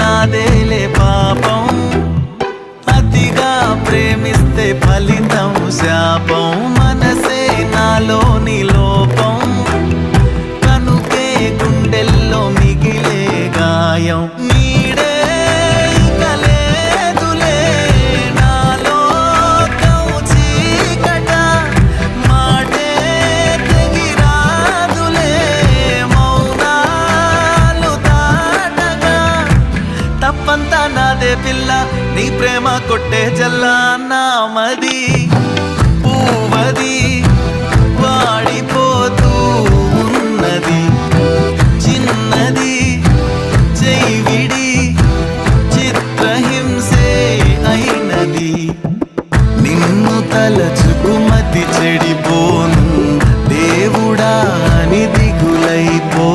না দে తప్పంతా నాదే పిల్ల. నీ ప్రేమ కొట్టే జల్లా నామది పూవది వాడిపోతూ ఉన్నది. చిన్నది జైవిడి చిత్రహింసే అయినది. నిన్ను తలచుకుమతి చెడిపోను. దేవుడా అని దిగులైపో